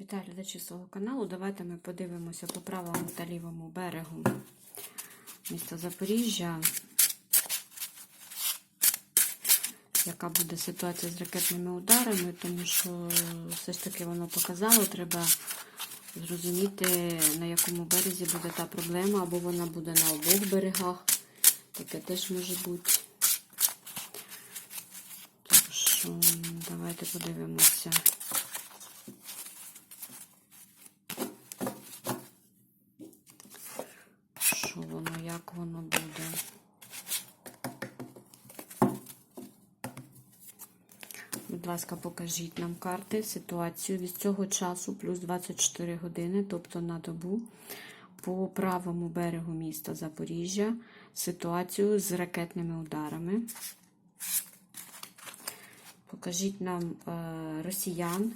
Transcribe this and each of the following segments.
Вітаю глядачі свого каналу. Давайте ми подивимося по правому та лівому берегу міста Запоріжжя. Яка буде ситуація з ракетними ударами, тому що все ж таки воно показало, треба зрозуміти, на якому березі буде та проблема, або вона буде на обох берегах. Таке теж може бути. Так що давайте подивимося. Що воно, як воно буде? Будь ласка, покажіть нам карти, ситуацію від цього часу, плюс 24 години, тобто на добу, по правому берегу міста Запоріжжя, ситуацію з ракетними ударами. Покажіть нам е, росіян,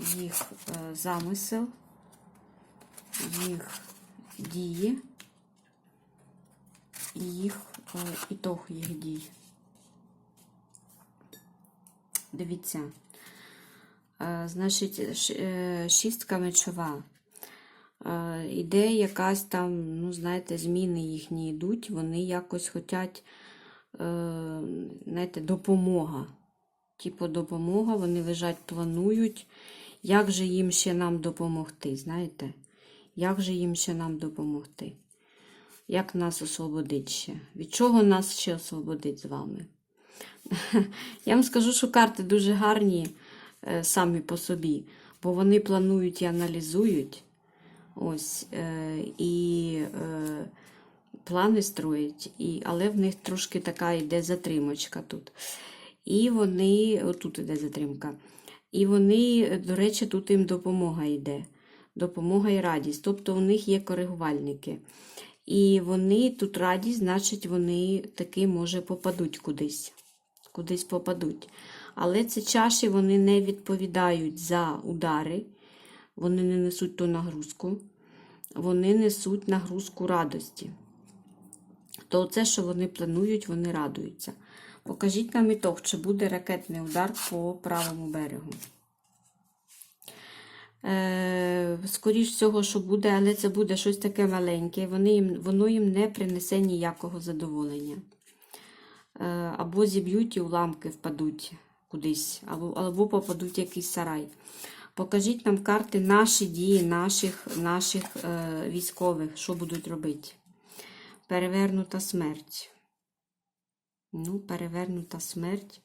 їх е, замисел, їх дії і їх е, ітог їх дій. Дивіться. Е, Значить, е, шістка мечова. Іде якась там, ну, знаєте, зміни їхні йдуть, вони якось хочуть, знаєте, допомога. Типу допомога, вони лежать, планують, як же їм ще нам допомогти, знаєте? Як же їм ще нам допомогти? Як нас освободить ще? Від чого нас ще освободить з вами? Я вам скажу, що карти дуже гарні е, самі по собі, бо вони планують і аналізують. Ось, е, і е, плани строять, і, але в них трошки така йде затримочка тут. І вони, отут іде затримка. І вони, до речі, тут їм допомога йде. Допомога і радість. Тобто у них є коригувальники. І вони тут радість, значить, вони таки, може, попадуть кудись. Кудись попадуть. Але ці чаші вони не відповідають за удари, вони не несуть ту нагрузку, вони несуть нагрузку радості. То це, що вони планують, вони радуються. Покажіть нам ітог, чи буде ракетний удар по правому берегу. Е, скоріш всього, що буде, але це буде щось таке маленьке, вони їм, воно їм не принесе ніякого задоволення. Е, або зіб'ють і уламки впадуть кудись, або, або попадуть в якийсь сарай. Покажіть нам карти наші дії, наших, наших е, військових, що будуть робити. Перевернута смерть. Ну, перевернута смерть.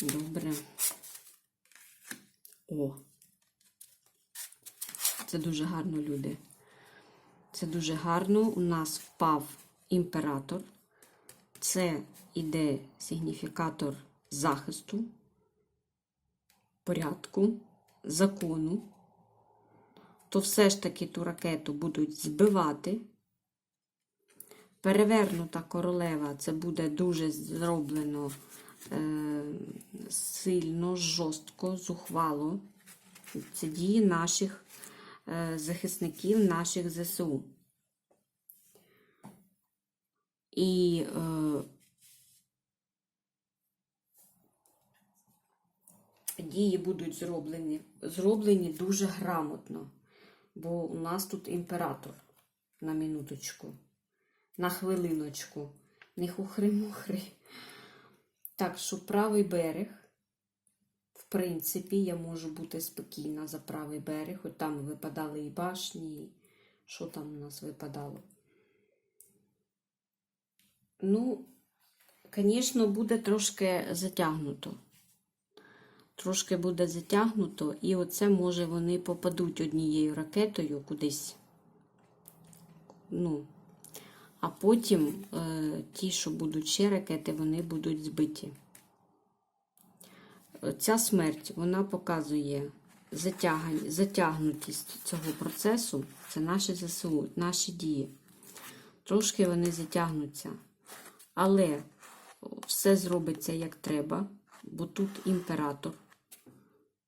Добре. О. Це дуже гарно, люди. Це дуже гарно. У нас впав імператор. Це іде сигніфікатор захисту, порядку, закону. То все ж таки ту ракету будуть збивати. Перевернута королева це буде дуже зроблено сильно, жорстко, зухвало. Це дії наших е, захисників, наших ЗСУ. І е, дії будуть зроблені, зроблені дуже грамотно, бо у нас тут імператор на минуточку, на хвилиночку, не хухри-мухри. Так що правий берег, в принципі, я можу бути спокійна за правий берег, хоч там випадали і башні, і що там у нас випадало. Ну, звісно, буде трошки затягнуто. Трошки буде затягнуто, і оце, може, вони попадуть однією ракетою кудись. Ну, а потім е, ті, що будуть ще ракети, вони будуть збиті. Е, Ця смерть вона показує затягнутість цього процесу. Це наші ЗСУ, наші дії. Трошки вони затягнуться. Але все зробиться як треба, бо тут імператор.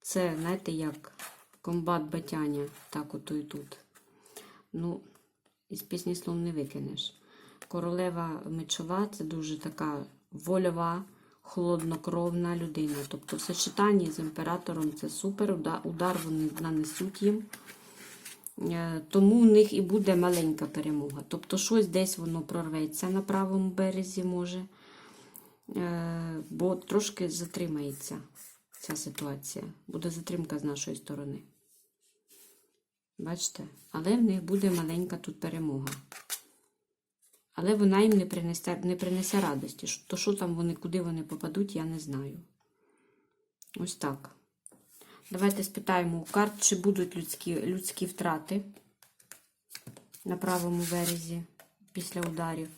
Це, знаєте, як комбат батяня, так ото і тут. Ну, із пісні слов не викинеш. Королева мечова це дуже така вольова, холоднокровна людина. Тобто в сочетанні з імператором це супер, удар вони нанесуть їм. Е, Тому в них і буде маленька перемога. Тобто щось десь воно прорветься на правому березі може, Е, бо трошки затримається ця ситуація. Буде затримка з нашої сторони. Бачите? Але в них буде маленька тут перемога. Але вона їм не принесе, не принесе радості. То що там вони, куди вони попадуть, я не знаю. Ось так. Давайте спитаємо у карт, чи будуть людські, людські втрати на правому березі після ударів.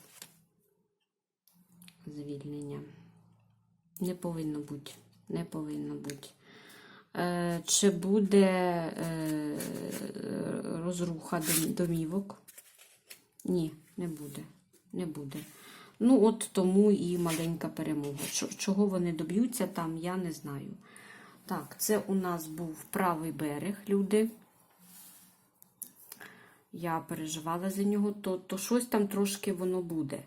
Звільнення. Не повинно бути. Не повинно бути. Е, чи буде е, розруха домівок? Ні, не буде. Не буде. Ну, от тому і маленька перемога. Чого вони доб'ються там, я не знаю. Так, це у нас був правий берег, люди. Я переживала за нього, то, то щось там трошки воно буде.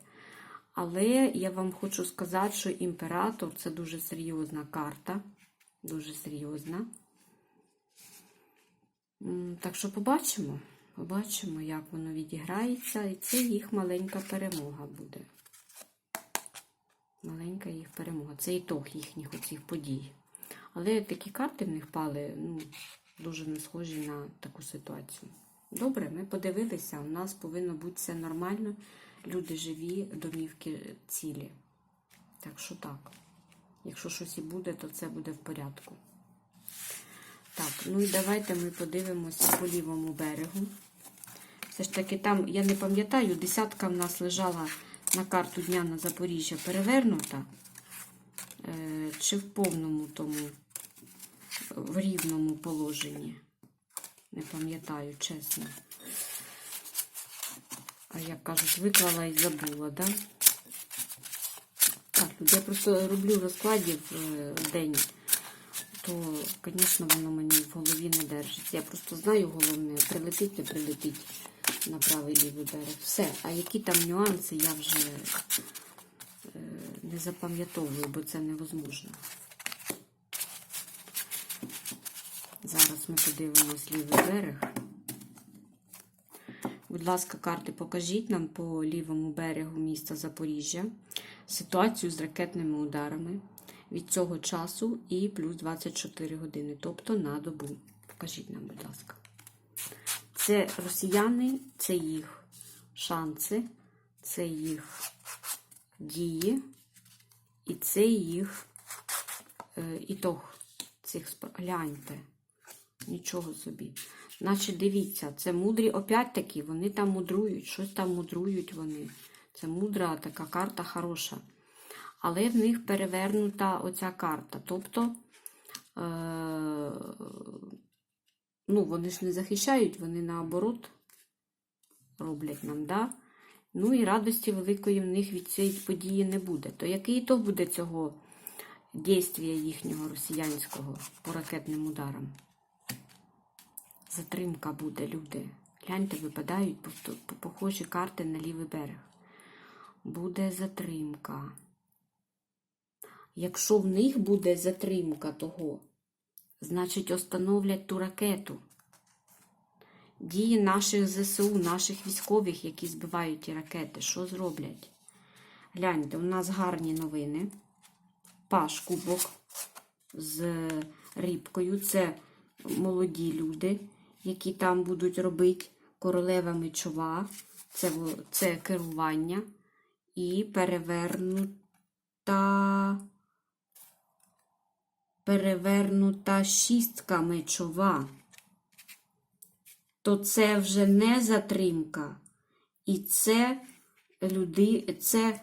Але я вам хочу сказати, що імператор це дуже серйозна карта. Дуже серйозна. Так що побачимо. Побачимо, як воно відіграється. І це їх маленька перемога буде. Маленька їх перемога. Це ітог їхніх оцих подій. Але такі карти в них пали ну, дуже не схожі на таку ситуацію. Добре, ми подивилися. У нас повинно бути все нормально. Люди живі, домівки цілі. Так що так. Якщо щось і буде, то це буде в порядку. Так, ну і давайте ми подивимося по лівому берегу. Все ж таки, там, я не пам'ятаю, десятка в нас лежала на карту дня на Запоріжжя перевернута. Е, чи в повному тому, в рівному положенні. Не пам'ятаю, чесно. А як кажуть, виклала і забула, да? Так, я просто роблю розкладів е, в день, то, звісно, воно мені в голові не держиться. Я просто знаю, головне, прилетить, не прилетить на правий лівий берег. Все. А які там нюанси, я вже е, не запам'ятовую, бо це невозможно. Зараз ми подивимось лівий берег. Будь ласка, карти, покажіть нам по лівому берегу міста Запоріжжя ситуацію з ракетними ударами від цього часу і плюс 24 години, тобто на добу. Покажіть нам, будь ласка. Це росіяни, це їх шанси, це їх дії, і це їх е, ітог цих Гляньте. Нічого собі. Значить, дивіться, це мудрі, опять-таки, вони там мудрують, щось там мудрують вони. Це мудра така карта хороша. Але в них перевернута оця карта. Тобто, е- ну, вони ж не захищають, вони наоборот роблять нам, да? Ну і радості великої в них від цієї події не буде. То який то буде цього дійствія їхнього росіянського по ракетним ударам? Затримка буде, люди. Гляньте, випадають похожі карти на лівий берег. Буде затримка. Якщо в них буде затримка того, значить остановлять ту ракету. Дії наших ЗСУ, наших військових, які збивають ті ракети, що зроблять? Гляньте, у нас гарні новини. Паш кубок з рибкою. Це молоді люди, які там будуть робити королева мечова, це, це керування і перевернута, перевернута шістка мечова. То це вже не затримка. І це люди, це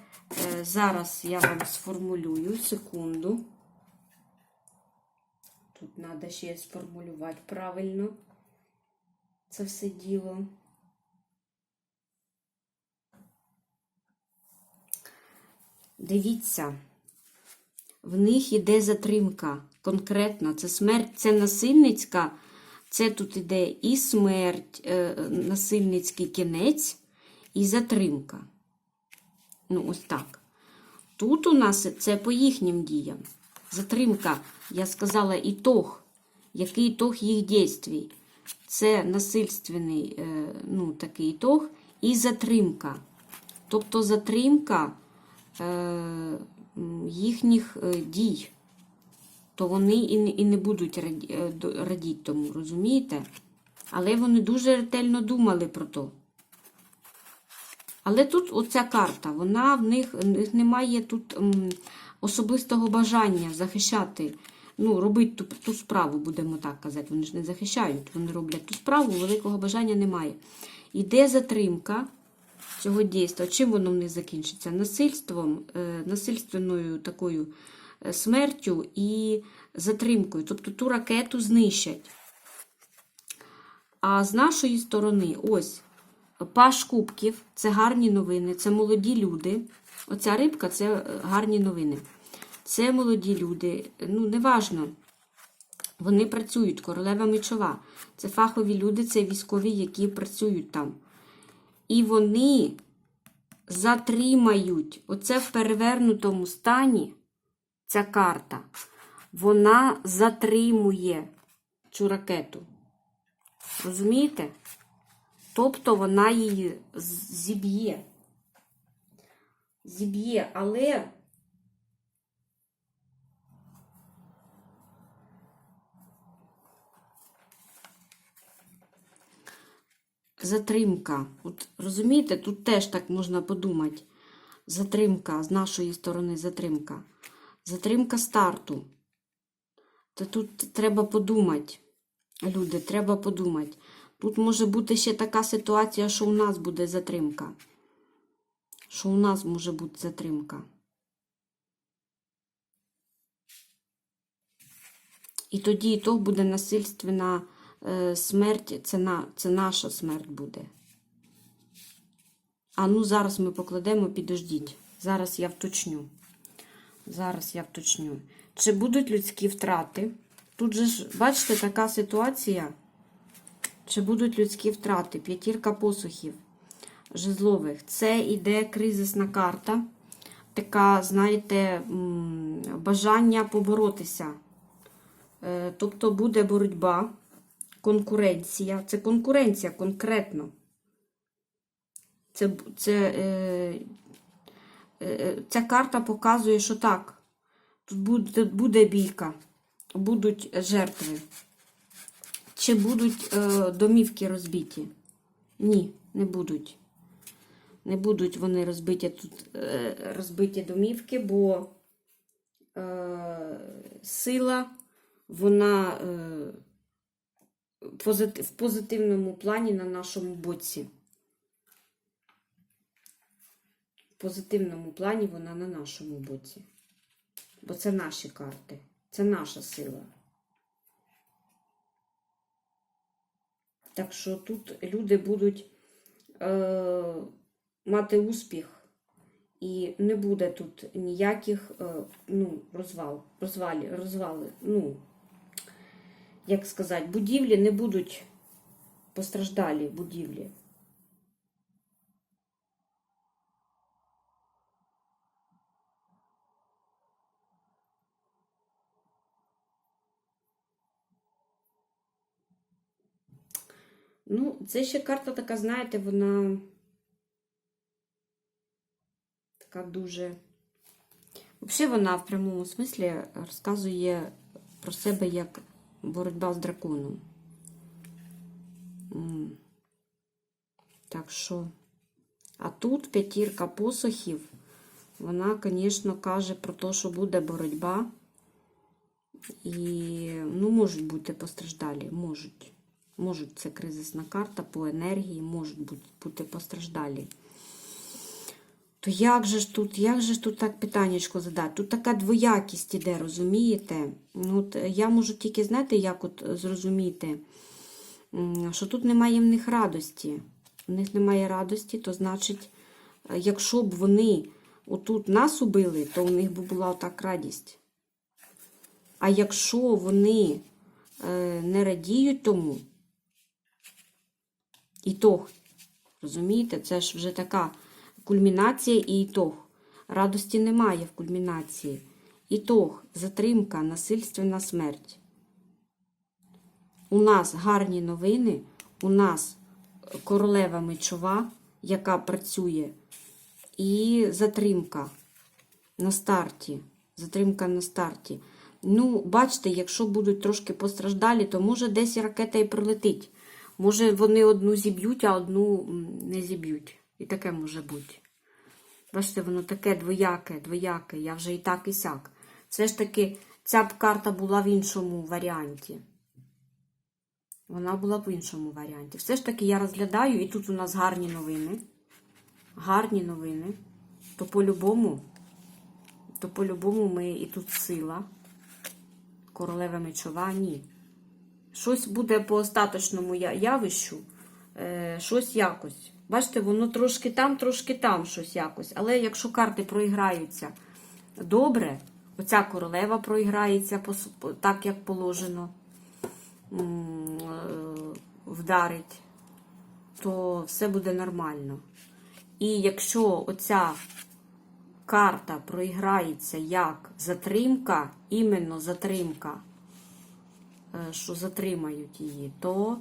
е, зараз я вам сформулюю секунду. Тут треба ще сформулювати правильно це все діло. Дивіться, в них іде затримка. Конкретно, це смерть, це насильницька, це тут іде і смерть, е, насильницький кінець, і затримка. Ну, ось так. Тут у нас це по їхнім діям. Затримка, я сказала, ітог. Який ітог їх дійствій? Це насильственний е, ну, такий ітог і затримка. Тобто затримка е, їхніх дій. То вони і не, будуть е, радіти тому, розумієте? Але вони дуже ретельно думали про то. Але тут оця карта, вона в них, немає тут особистого бажання захищати, ну, робити ту, ту справу, будемо так казати. Вони ж не захищають, вони роблять ту справу, великого бажання немає. Іде затримка цього дійства. Чим воно в них закінчиться? Насильством, е, насильственною такою смертю і затримкою. Тобто ту ракету знищать. А з нашої сторони, ось Паш Кубків це гарні новини, це молоді люди. Оця рибка це е, гарні новини. Це молоді люди, ну, неважно. Вони працюють, королева мечова. Це фахові люди, це військові, які працюють там. І вони затримають. Оце в перевернутому стані, ця карта, вона затримує цю ракету. Розумієте? Тобто вона її зіб'є. Зіб'є, але затримка. От розумієте, тут теж так можна подумати. Затримка з нашої сторони затримка. Затримка старту. То тут треба подумати. Люди, треба подумати. Тут може бути ще така ситуація, що у нас буде затримка. Що у нас може бути затримка. І тоді і то буде насильственна е, смерть, це, на, це наша смерть буде. А ну зараз ми покладемо, підождіть. Зараз я вточню. Зараз я вточню. Чи будуть людські втрати? Тут же ж, бачите, така ситуація. Чи будуть людські втрати? П'ятірка посухів жезлових. Це іде кризисна карта. Така, знаєте, бажання поборотися. Е, Тобто буде боротьба, конкуренція. Це конкуренція конкретно. Це, це, е, ця карта показує, що так. Тут буде, буде бійка, будуть жертви. Чи будуть е, домівки розбиті? Ні, не будуть. Не будуть вони розбиті тут е, розбиті домівки, бо е, сила, вона е, в позитивному плані на нашому боці. В позитивному плані вона на нашому боці. Бо це наші карти, це наша сила. Так що тут люди будуть е, мати успіх, і не буде тут ніяких е, ну, розвал, розвалі, розвали, ну, як сказати, будівлі не будуть постраждалі будівлі. Ну, це ще карта така, знаєте, вона така дуже. Взагалі вона в прямому смислі розказує про себе як боротьба з драконом. Так що. А тут п'ятірка посохів, вона, звісно, каже про те, що буде боротьба. І, ну, можуть бути постраждалі, можуть. Можуть, це кризисна карта по енергії, можуть бути, постраждалі. То як же ж тут, як же ж тут так питаннячко задати? Тут така двоякість іде, розумієте? Ну, от я можу тільки, знаєте, як от зрозуміти, що тут немає в них радості. В них немає радості, то значить, е, якщо б вони отут нас убили, то у них би була так радість. А якщо вони е, не радіють тому, ітог, розумієте, це ж вже така кульмінація і ітог. Радості немає в кульмінації. Ітог, затримка, насильственна смерть. У нас гарні новини, у нас королева мечова, яка працює, і затримка на старті. Затримка на старті. Ну, бачите, якщо будуть трошки постраждалі, то може десь ракета і прилетить. Може, вони одну зіб'ють, а одну не зіб'ють. І таке може бути. Бачите, воно таке двояке, двояке, я вже і так, і сяк. Все ж таки, ця б карта була в іншому варіанті. Вона була в іншому варіанті. Все ж таки я розглядаю, і тут у нас гарні новини. Гарні новини. То по-любому, то по-любому ми і тут сила. Королева мечова, ні. Щось буде по остаточному явищу, е, щось якось. Бачите, воно трошки там, трошки там щось якось. Але якщо карти проіграються добре, оця королева проіграється так, як положено, е, вдарить, то все буде нормально. І якщо оця карта проіграється як затримка, іменно затримка, що затримають її, то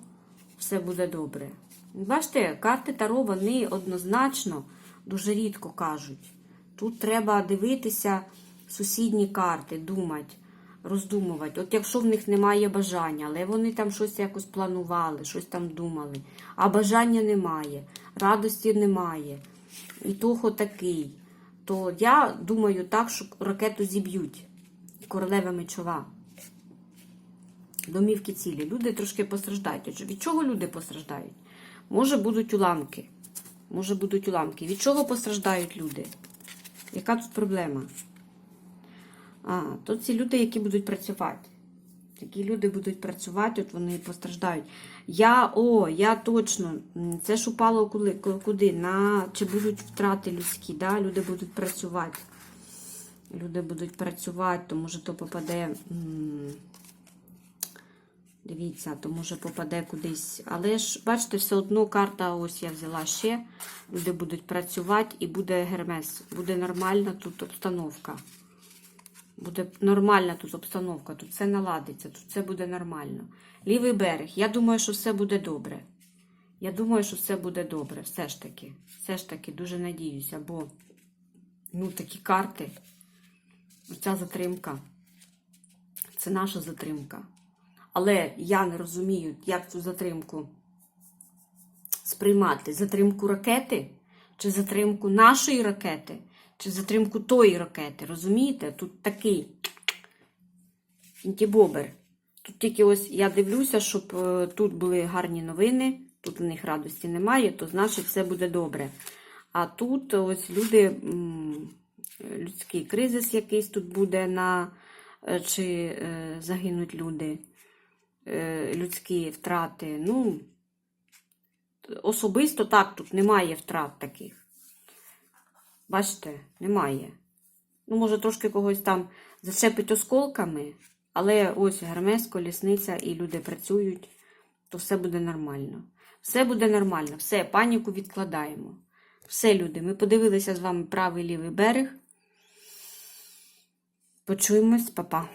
все буде добре. Бачите, карти Таро вони однозначно дуже рідко кажуть. Тут треба дивитися сусідні карти, думати, роздумувати. От якщо в них немає бажання, але вони там щось якось планували, щось там думали, а бажання немає, радості немає, і того такий, то я думаю так, що ракету зіб'ють. Королева мечова. Домівки цілі. Люди трошки постраждають. Від чого люди постраждають? Може будуть уламки. Може будуть уламки. Від чого постраждають люди? Яка тут проблема? А, то ці люди, які будуть працювати. Такі люди будуть працювати, от вони постраждають. Я, о, я точно, це ж упало куди? куди? На, чи будуть втрати людські, да? люди будуть працювати. Люди будуть працювати, то може то попаде. Дивіться, то може попаде кудись. Але ж, бачите, все одно карта, ось я взяла ще. Люди будуть працювати і буде гермес. Буде нормальна тут обстановка. Буде нормальна тут обстановка, тут все наладиться, тут все буде нормально. Лівий берег. Я думаю, що все буде добре. Я думаю, що все буде добре. Все ж таки. Все ж таки, дуже надіюся, бо ну, такі карти. Оця затримка. Це наша затримка. Але я не розумію, як цю затримку сприймати. Затримку ракети, чи затримку нашої ракети, чи затримку тої ракети. Розумієте? Тут такий інтібобер. Тут тільки ось я дивлюся, щоб е, тут були гарні новини, тут у них радості немає, то значить все буде добре. А тут ось люди, людський кризис якийсь тут буде на е, чи е, загинуть люди, людські втрати. Ну, особисто так тут немає втрат таких. Бачите, немає. Ну, може, трошки когось там зачепить осколками, але ось Гермес, колісниця і люди працюють, то все буде нормально. Все буде нормально, все, паніку відкладаємо. Все, люди, ми подивилися з вами правий лівий берег. Почуємось, па-па.